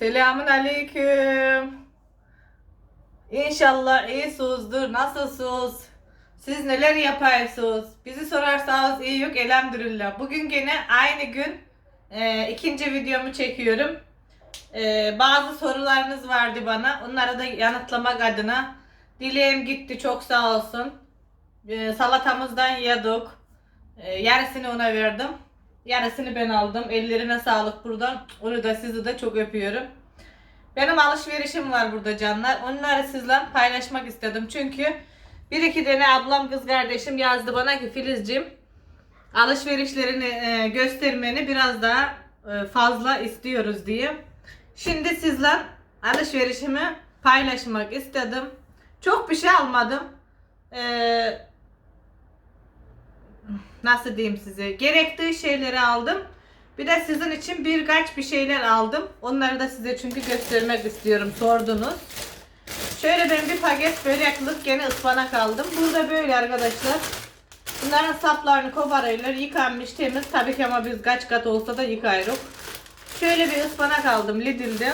Selamun aleyküm. İnşallah iyisinizdir. Nasılsınız? Siz neler yapıyorsunuz? Bizi sorarsanız iyi yok elhamdülillah. Bugün gene aynı gün e, ikinci videomu çekiyorum. E, bazı sorularınız vardı bana. Onları da yanıtlamak adına. Dileğim gitti çok sağ olsun. E, salatamızdan yedik. E, yarısını ona verdim. Yarısını ben aldım. Ellerine sağlık buradan. Onu da sizi de çok öpüyorum. Benim alışverişim var burada canlar. Onları sizle paylaşmak istedim. Çünkü bir iki tane ablam kız kardeşim yazdı bana ki Filizciğim alışverişlerini e, göstermeni biraz daha e, fazla istiyoruz diye. Şimdi sizle alışverişimi paylaşmak istedim. Çok bir şey almadım. Eee nasıl diyeyim size gerektiği şeyleri aldım. Bir de sizin için birkaç bir şeyler aldım. Onları da size çünkü göstermek istiyorum sordunuz. Şöyle ben bir paket böreklik gene ıspanak aldım. Burada böyle arkadaşlar. Bunların saplarını koparıyorlar. Yıkanmış temiz. Tabii ki ama biz kaç kat olsa da yıkayırız. Şöyle bir ıspanak aldım Lidl'de.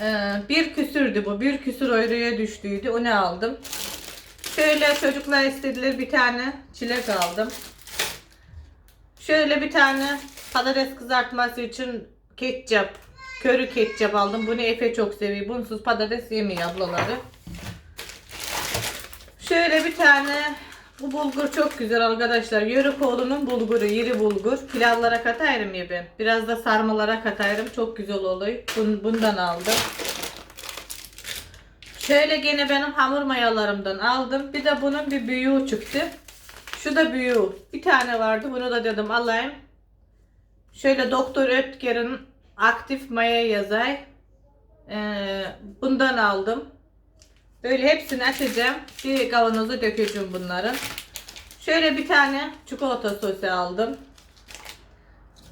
Ee, bir küsürdü bu. Bir küsür euroya düştüydü. O ne aldım? Şöyle çocuklar istediler bir tane çilek aldım. Şöyle bir tane patates kızartması için ketçap, körü ketçap aldım. Bunu Efe çok seviyor. Bunsuz patates yemiyor ablaları. Şöyle bir tane bu bulgur çok güzel arkadaşlar. Yörükoğlu'nun bulguru, yeri bulgur. Pilavlara katayım ya ben. Biraz da sarmalara katayım. Çok güzel oluyor. Bun- Bundan aldım. Şöyle gene benim hamur mayalarımdan aldım. Bir de bunun bir büyüğü çıktı. Şu da büyüğü. Bir tane vardı. Bunu da dedim alayım. Şöyle Doktor Ötker'in aktif maya yazay. Ee, bundan aldım. Böyle hepsini açacağım. Bir kavanoza dökeceğim bunların. Şöyle bir tane çikolata sosu aldım.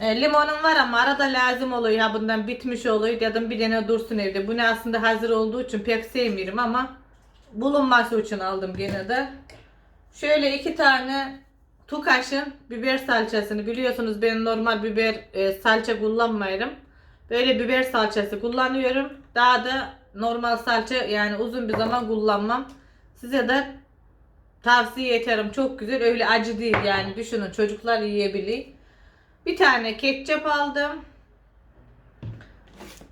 E, limonum var ama arada lazım oluyor. Ha bundan bitmiş oluyor. Dedim bir tane dursun evde. Bu ne aslında hazır olduğu için pek sevmiyorum ama bulunması için aldım gene de. Şöyle iki tane Tukaş'ın biber salçasını biliyorsunuz ben normal biber e, salça kullanmıyorum. Böyle biber salçası kullanıyorum. Daha da normal salça yani uzun bir zaman kullanmam. Size de tavsiye ederim. Çok güzel. Öyle acı değil yani. Düşünün çocuklar yiyebilir. Bir tane ketçap aldım.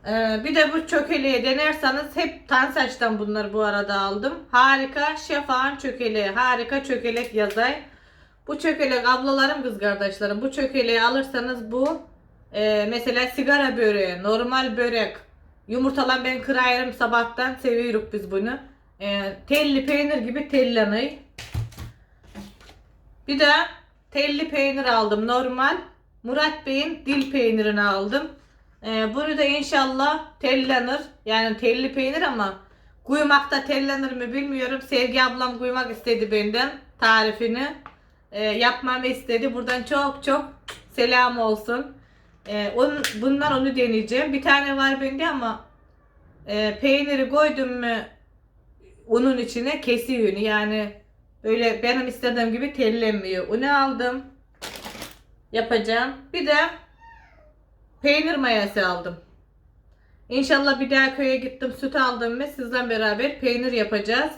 Ee, bir de bu çökeleği denerseniz hep Tansaç'tan bunları bu arada aldım. Harika şefan çökeleği. Harika çökelek yazay. Bu çökelek ablalarım kız kardeşlerim. Bu çökeleği alırsanız bu e, mesela sigara böreği, normal börek, yumurtalar ben kırarım sabahtan seviyoruz biz bunu. E, telli peynir gibi tellanı. Bir de telli peynir aldım normal. Murat Bey'in dil peynirini aldım. Ee, bunu da inşallah tellenir. Yani telli peynir ama kuymakta tellenir mi bilmiyorum. Sevgi ablam kuymak istedi benden tarifini. Ee, yapmamı istedi. Buradan çok çok selam olsun. Ee, onun, bundan onu deneyeceğim. Bir tane var bende ama e, peyniri koydum mu unun içine kesiyor. Yani böyle benim istediğim gibi tellenmiyor. Onu aldım yapacağım. Bir de peynir mayası aldım. İnşallah bir daha köye gittim süt aldım ve sizden beraber peynir yapacağız.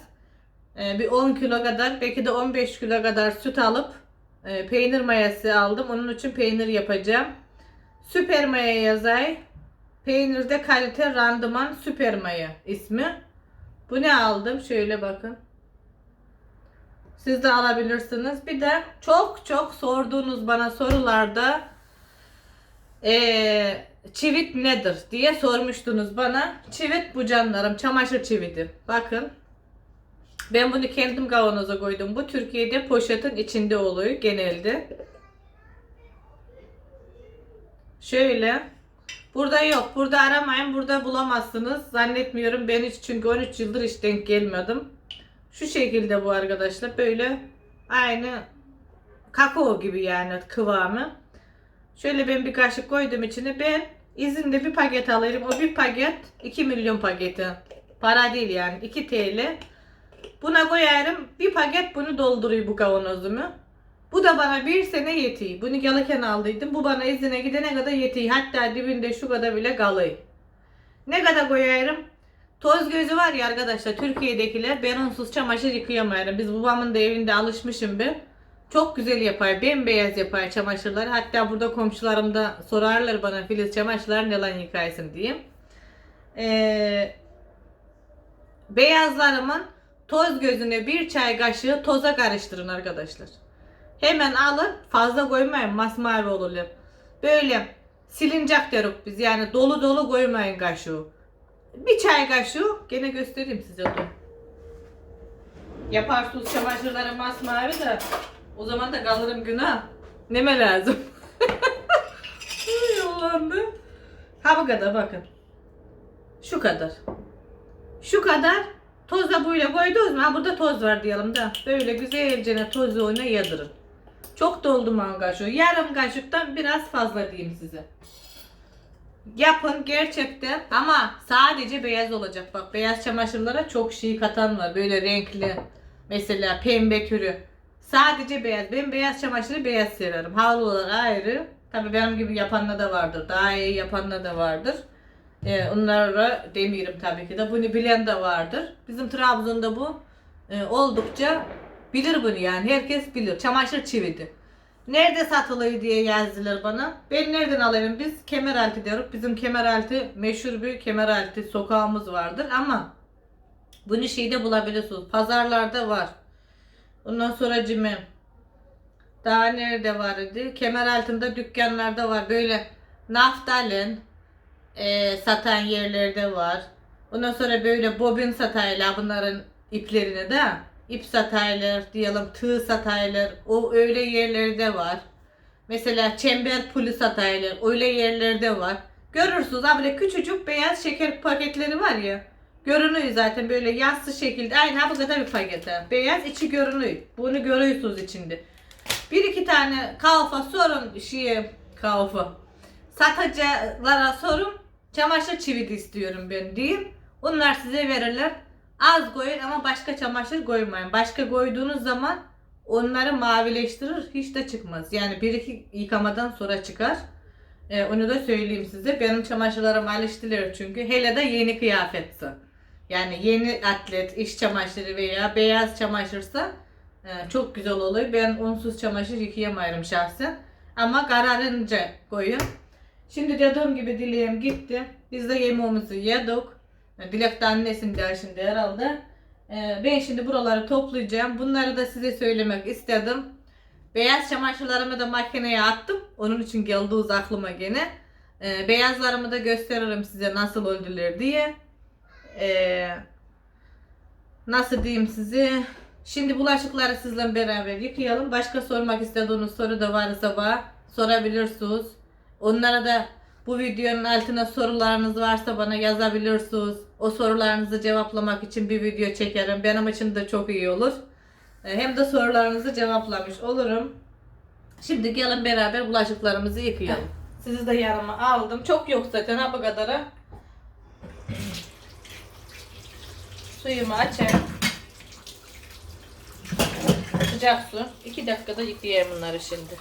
Ee, bir 10 kilo kadar belki de 15 kilo kadar süt alıp e, peynir mayası aldım. Onun için peynir yapacağım. Süper maya yazay. Peynirde kalite randıman süper maya ismi. Bu ne aldım? Şöyle bakın. Siz de alabilirsiniz. Bir de çok çok sorduğunuz bana sorularda eee çivit nedir diye sormuştunuz bana. Çivit bu canlarım. Çamaşır çividi. Bakın. Ben bunu kendim kavanoza koydum. Bu Türkiye'de poşetin içinde oluyor genelde. Şöyle. Burada yok. Burada aramayın. Burada bulamazsınız. Zannetmiyorum. Ben hiç çünkü 13 yıldır hiç denk gelmedim. Şu şekilde bu arkadaşlar. Böyle aynı kakao gibi yani kıvamı. Şöyle ben bir kaşık koydum içine. Ben izinde bir paket alırım. O bir paket 2 milyon paketi. Para değil yani 2 TL. Buna koyarım. Bir paket bunu dolduruyor bu kavanozumu. Bu da bana bir sene yetiyor. Bunu gelirken aldıydım. Bu bana izine gidene kadar yetiyor. Hatta dibinde şu kadar bile kalıyor. Ne kadar koyarım? Toz gözü var ya arkadaşlar Türkiye'dekiler ben onsuz çamaşır yıkayamayarım. Biz babamın da evinde alışmışım ben. Çok güzel yapar. Bembeyaz yapar çamaşırları. Hatta burada komşularım da sorarlar bana Filiz çamaşırlar ne lan yıkaysın diyeyim. Ee, beyazlarımın toz gözüne bir çay kaşığı toza karıştırın arkadaşlar. Hemen alın fazla koymayın masmavi olurlar. Böyle silincak deriz biz yani dolu dolu koymayın kaşığı. Bir çay kaşığı gene göstereyim size dur. Yaparsınız çamaşırları masmavi de o zaman da kalırım günah. Neme lazım? Yollandı. Ha bu kadar bakın. Şu kadar. Şu kadar toza böyle koydunuz mu? Ha burada toz var diyelim de. Böyle güzelce tozu oyuna yadırın. Çok doldu mangaşo. Yarım kaşıktan biraz fazla diyeyim size. Yapın gerçekten ama sadece beyaz olacak. Bak beyaz çamaşırlara çok şey katan var. Böyle renkli. Mesela pembe türü. Sadece beyaz. Ben beyaz çamaşırı beyaz severim. Havlular ayrı. Tabi benim gibi yapanlar da vardır. Daha iyi yapanlar da vardır. Ee, onlara demiyorum tabii ki de. Bunu bilen de vardır. Bizim Trabzon'da bu e, oldukça bilir bunu yani. Herkes bilir. Çamaşır çividi. Nerede satılıyor diye yazdılar bana. Ben nereden alayım biz? Kemeraltı diyoruz. Bizim Kemeraltı meşhur bir Kemeraltı sokağımız vardır ama bunu şeyde bulabilirsiniz. Pazarlarda var. Ondan sonra cimim. Daha nerede var idi? Kemer altında dükkanlarda var. Böyle naftalin e, satan yerlerde var. Ondan sonra böyle bobin sataylar bunların iplerini de ip sataylar diyelim tığ sataylar o öyle yerlerde var. Mesela çember pulu sataylar öyle yerlerde var. Görürsünüz ha böyle küçücük beyaz şeker paketleri var ya. Görünüyor zaten böyle yassı şekilde. Aynı ha bu kadar bir pakete. Beyaz içi görünüyor. Bunu görüyorsunuz içinde. Bir iki tane kalfa sorun şeye kalfa. Satıcılara sorun. Çamaşır çividi istiyorum ben diyeyim. Onlar size verirler. Az koyun ama başka çamaşır koymayın. Başka koyduğunuz zaman onları mavileştirir. Hiç de çıkmaz. Yani bir iki yıkamadan sonra çıkar. Ee, onu da söyleyeyim size. Benim çamaşırlarım alıştılar çünkü. Hele de yeni kıyafetse. Yani yeni atlet, iş çamaşırı veya beyaz çamaşırsa e, çok güzel oluyor. Ben unsuz çamaşır yıkayamayırım şahsen. Ama kararınca koyun. Şimdi dediğim gibi dileğim gitti. Biz de yemeğimizi yedik. Dilek de annesinde şimdi herhalde. E, Ben şimdi buraları toplayacağım. Bunları da size söylemek istedim. Beyaz çamaşırlarımı da makineye attım. Onun için geldiğiniz aklıma gene. E, beyazlarımı da gösteririm size nasıl öldüler diye. E, nasıl diyeyim size. Şimdi bulaşıkları sizle beraber yıkayalım. Başka sormak istediğiniz soru da varsa bana sorabilirsiniz. Onlara da bu videonun altına sorularınız varsa bana yazabilirsiniz. O sorularınızı cevaplamak için bir video çekerim. Benim için de çok iyi olur. E, Hem de sorularınızı cevaplamış olurum. Şimdi gelin beraber bulaşıklarımızı yıkayalım. Sizi de yanıma aldım. Çok yok zaten ha bu kadarı. Suyumu açayım. Sıcak su. 2 dakikada yıkayayım bunları şimdi.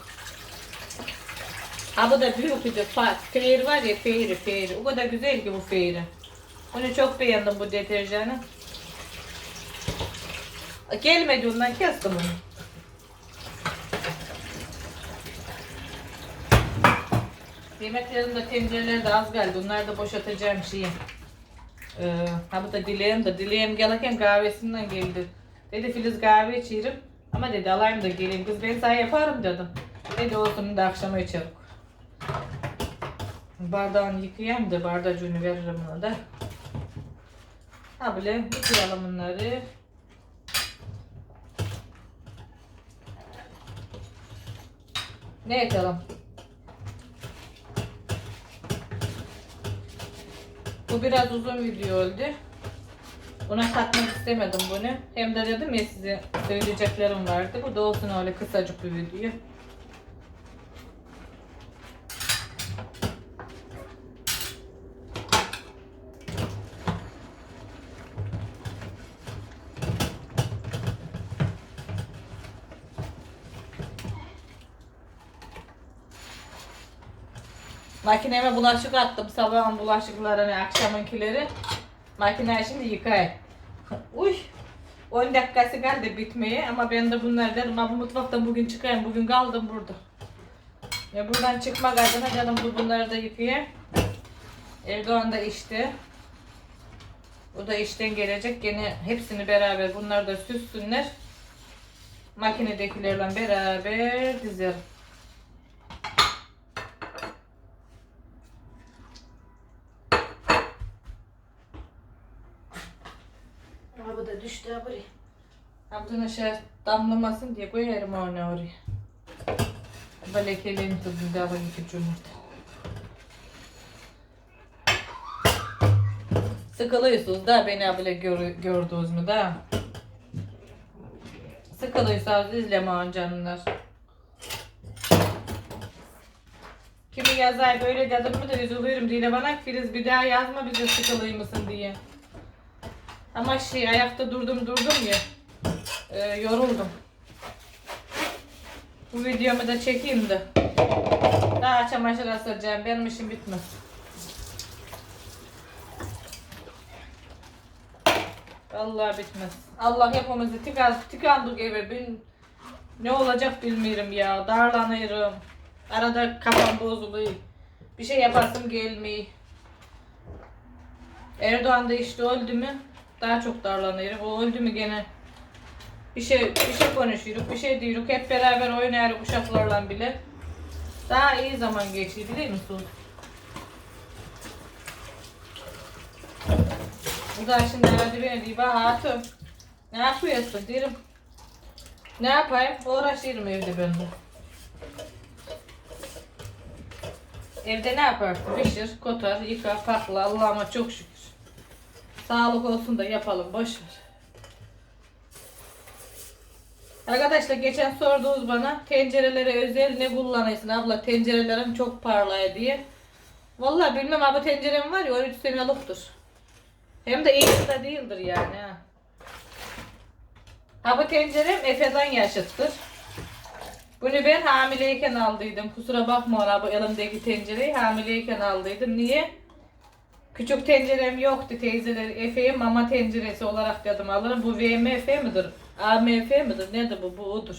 Ha bu da büyük bir de fa- Feyir var ya feyri feyri. O kadar güzel ki bu feyri. Bunu çok beğendim bu deterjanı. Gelmedi ondan kestim onu. Yemeklerim de tencereler de az geldi. Onları da boşaltacağım şeyi. Ee, ha bu da dileğim de. Dileğim gelirken kahvesinden geldi. Dedi Filiz kahve içerim. Ama dedi alayım da geleyim. Kız ben sana yaparım dedim. Dedi olsun da akşama içerim. Bardağını yıkayayım da bardacığını veririm ona da. Ha böyle yıkayalım bunları. Ne yapalım? Bu biraz uzun video oldu. Buna katmak istemedim bunu. Hem de dedim ya size söyleyeceklerim vardı. Bu da olsun öyle kısacık bir video. Makineme bulaşık attım. Sabahın bulaşıklarını, akşamınkileri. Makineyi şimdi yıkayayım. Uy. 10 dakikası kaldı bitmeye ama ben de bunlar dedim abi mutfaktan bugün çıkayım. Bugün kaldım burada. Ya buradan çıkmak adına dedim bu bunları da yıkayayım. Erdoğan da işte. O da işten gelecek. Gene hepsini beraber bunlar da süssünler. Makinedekilerle beraber dizerim. Ama bu da düştü ha buraya. Abdına şey damlamasın diye koyarım onu oraya. Böyle lekelerini da alayım iki yumurta. Sıkılıyorsunuz da beni böyle gör, gördünüz mü da? Sıkılıyorsanız izleme canlar. Kimi yazar böyle dedim mi de üzülüyorum diye bana Filiz bir daha yazma bize sıkılıyor mısın diye. Ama şey ayakta durdum durdum ya. E, yoruldum. Bu videomu da çekeyim de. Daha çamaşır asacağım. Benim işim bitmez. Vallahi bitmez. Allah hepimizi tıkan, tıkandık eve. Ben ne olacak bilmiyorum ya. Darlanıyorum. Arada kafam bozuluyor. Bir şey yapasım gelmiyor. Erdoğan da işte öldü mü daha çok darlanıyorum. O öldü mü gene bir şey bir şey konuşuyoruz, bir şey diyoruz. Hep beraber oynayarız uşaklarla bile. Daha iyi zaman geçti biliyor musun? Bu da şimdi aradı beni diyor, bak. Ne yapıyorsun derim. Ne yapayım? Uğraşıyorum evde ben de. Evde ne yaparsın? Pişir, kotar, yıka, pakla. Allah'ıma çok şükür. Sağlık olsun da yapalım. Boş ver. Arkadaşlar geçen sorduğunuz bana tencerelere özel ne kullanıyorsun abla tencerelerim çok parlaya diye. Vallahi bilmem abi tencerem var ya 13 seneliktir. Hem de iyi de değildir yani ha. Ha bu tencerem Efe'den yaşıttır. Bunu ben hamileyken aldıydım. Kusura bakma ona bu elimdeki tencereyi hamileyken aldıydım. Niye? Küçük tencerem yoktu teyzeler. Efe'ye mama tenceresi olarak dedim alırım. Bu VMF midir? AMF midir? Nedir bu? Bu odur.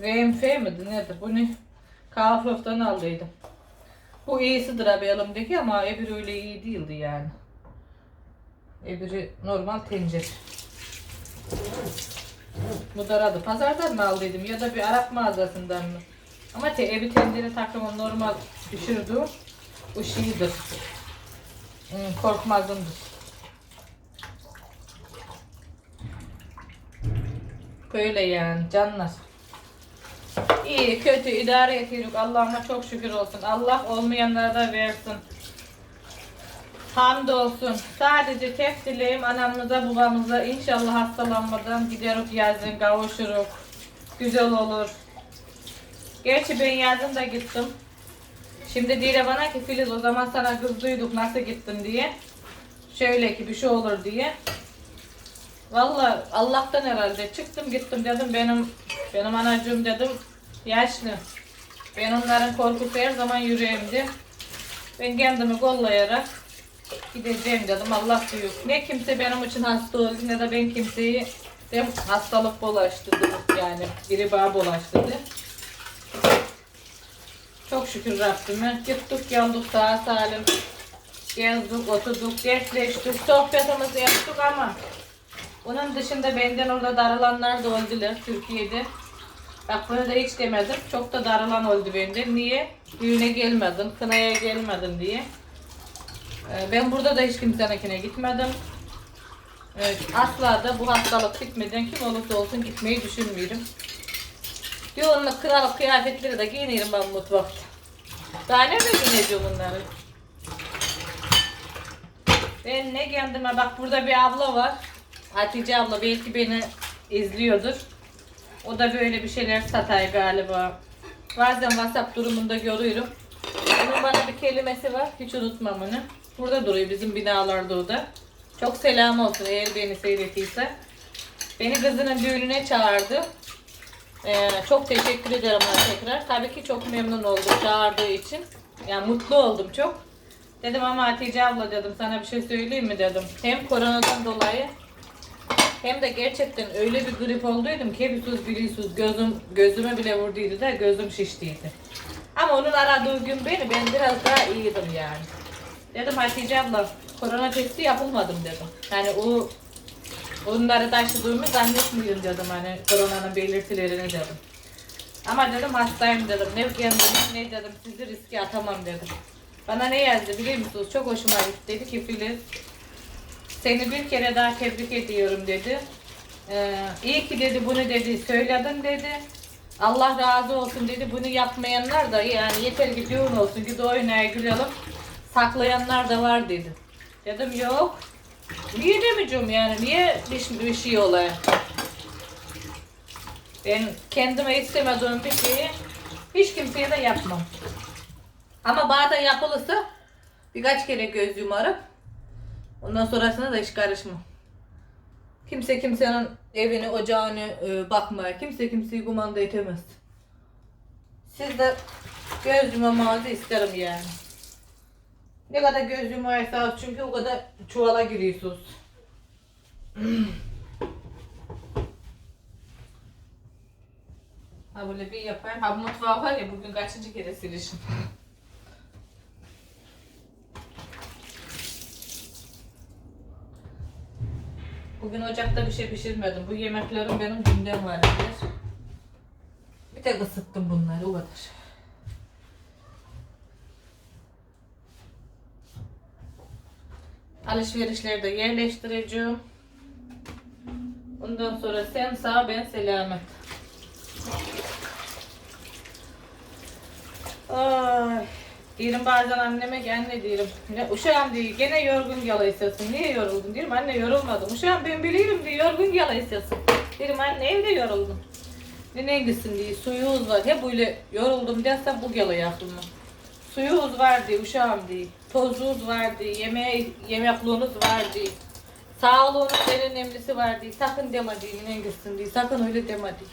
VMF midir? Nedir? Bunu Kaufland'dan aldıydım. Bu iyisidir abi elimdeki ama öbürü öyle iyi değildi yani. Öbürü normal tencere. Bu da aradı. Pazardan mı aldıydım ya da bir Arap mağazasından mı? Ama te evi tencere takımı normal düşürdü. Bu şeydir. Hmm. Böyle yani canlar. İyi kötü idare ediyoruz. Allah'ıma çok şükür olsun. Allah olmayanlara da versin. Hamdolsun. Sadece tek dileğim anamıza babamıza inşallah hastalanmadan giderek yazın kavuşuruk. Güzel olur. Gerçi ben yazın da gittim. Şimdi Dile bana ki Filiz o zaman sana kızdıydık nasıl gittin diye. Şöyle ki bir şey olur diye. Vallahi Allah'tan herhalde çıktım gittim dedim benim benim anacığım dedim yaşlı. Ben onların korkusu her zaman yüreğimdi. Ben kendimi kollayarak gideceğim dedim Allah büyük. Ne kimse benim için hasta oldu ne de ben kimseyi de hastalık bulaştırdı yani biri bana bulaştırdı. Çok şükür Rabbime. Gittik geldik sağ salim. Gezdik, oturduk, dertleştik, sohbetimizi yaptık ama onun dışında benden orada darılanlar da oldular Türkiye'de. Bak bunu da hiç demedim. Çok da darılan oldu benden. Niye? Düğüne gelmedim, kınaya gelmedim diye. Ee, Ben burada da hiç kimseninkine gitmedim. Evet, asla da bu hastalık bitmeden kim olursa olsun gitmeyi düşünmüyorum. Yoğunluk kral kıyafetleri de giyinirim ben mutfakta. Daha ne giyineceğim bunları? Ben ne kendime bak burada bir abla var. Hatice abla belki beni izliyordur. O da böyle bir şeyler satay galiba. Bazen WhatsApp durumunda görüyorum. Onun bana bir kelimesi var. Hiç unutmam onu. Burada duruyor bizim binalarda o da. Çok selam olsun eğer beni seyrettiyse. Beni kızının düğününe çağırdı. Ee, çok teşekkür ederim ona tekrar. Tabii ki çok memnun oldum çağırdığı için. Yani mutlu oldum çok. Dedim ama Hatice abla dedim sana bir şey söyleyeyim mi dedim. Hem koronadan dolayı hem de gerçekten öyle bir grip olduydum ki bir sus sus gözüm gözüme bile vurduydu da gözüm şiştiydi. Ama onun aradığı gün beni ben biraz daha iyiydim yani. Dedim Hatice abla korona testi yapılmadım dedim. Yani o onları taşıdığımı zannetmiyorum dedim hani koronanın belirtilerini dedim. Ama dedim hastayım dedim. Ne kendimi ne dedim sizi riske atamam dedim. Bana ne yazdı biliyor musunuz? Çok hoşuma gitti. Dedi ki Filiz seni bir kere daha tebrik ediyorum dedi. Ee, iyi ki dedi bunu dedi söyledin dedi. Allah razı olsun dedi. Bunu yapmayanlar da yani yeter ki düğün olsun ki oynaya gülelim. Saklayanlar da var dedi. Dedim yok. Niye demeyeceğim yani? Niye bir, bir şey olayım? Ben kendime istemediğim bir şeyi hiç kimseye de yapmam. Ama bazen yapılırsa birkaç kere göz yumarım. Ondan sonrasına da hiç karışmam. Kimse kimsenin evini, ocağını e, bakmaya, kimse kimseyi kumanda etemez. Siz de göz yumamanızı isterim yani. Ne kadar göz yumayırsanız çünkü o kadar çuvala giriyorsunuz. Ha böyle bir yapayım. Ha mutfağı var ya bugün kaçıncı kere silişim. Bugün ocakta bir şey pişirmedim. Bu yemeklerim benim gündem var. Bir tek ısıttım bunları o kadar. Alışverişleri de yerleştireceğim. Ondan sonra sen sağ ben selamet. Ay. Diyorum bazen anneme gel ne diyorum. Ne, uşağım diyor gene yorgun yala. Niye yoruldun? Diyorum anne yorulmadım. Uşağım ben biliyorum diyor yorgun yala istiyorsun. Diyorum anne evde yoruldum. Ne ne gitsin diye suyumuz var. Hep böyle yoruldum dersem bu geliyor aklıma. Suyumuz var diye uşağım diye. Tozluğunuz var diye. Yemeğe, yemekluğunuz var diye. Sağlığınız en önemlisi var diye. Sakın deme diye ne gitsin diye. Sakın öyle deme diye.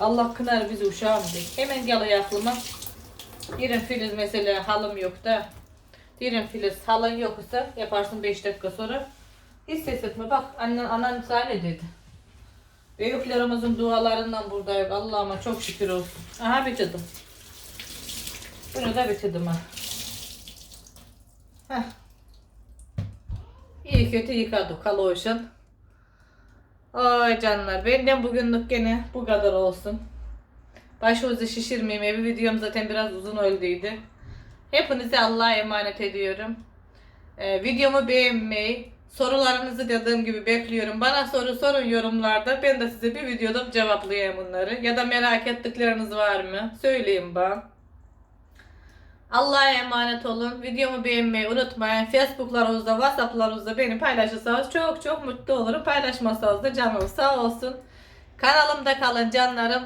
Allah kınar bizi uşağım diye. Hemen geliyor aklıma. Diyelim Filiz mesela halım yok da. Diyelim Filiz halın yoksa yaparsın 5 dakika sonra. Hiç ses etme bak annen anan sana ne dedi. Büyüklerimizin dualarından buradayız. Allah'ıma çok şükür olsun. Aha bitirdim. Bunu da bitirdim ha. Heh. İyi kötü yıkadık kaloşun. Ay canlar benden bugünlük gene bu kadar olsun. Başınızı şişirmeyeyim. Evi videom zaten biraz uzun öldüydü. Hepinize Allah'a emanet ediyorum. Ee, videomu beğenmeyi, sorularınızı dediğim gibi bekliyorum. Bana soru sorun yorumlarda. Ben de size bir videoda cevaplayayım bunları. Ya da merak ettikleriniz var mı? Söyleyin bana. Allah'a emanet olun. Videomu beğenmeyi unutmayın. Facebook'larınızda, Whatsapp'larınızda beni paylaşırsanız çok çok mutlu olurum. Paylaşmazsanız da canım sağ olsun. Kanalımda kalın canlarım.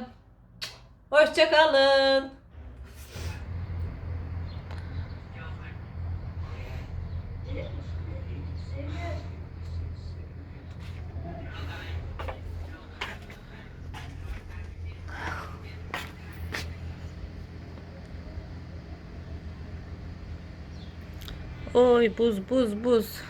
Hoşçakalın. Oy buz buz buz.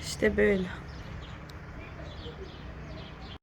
İşte böyle.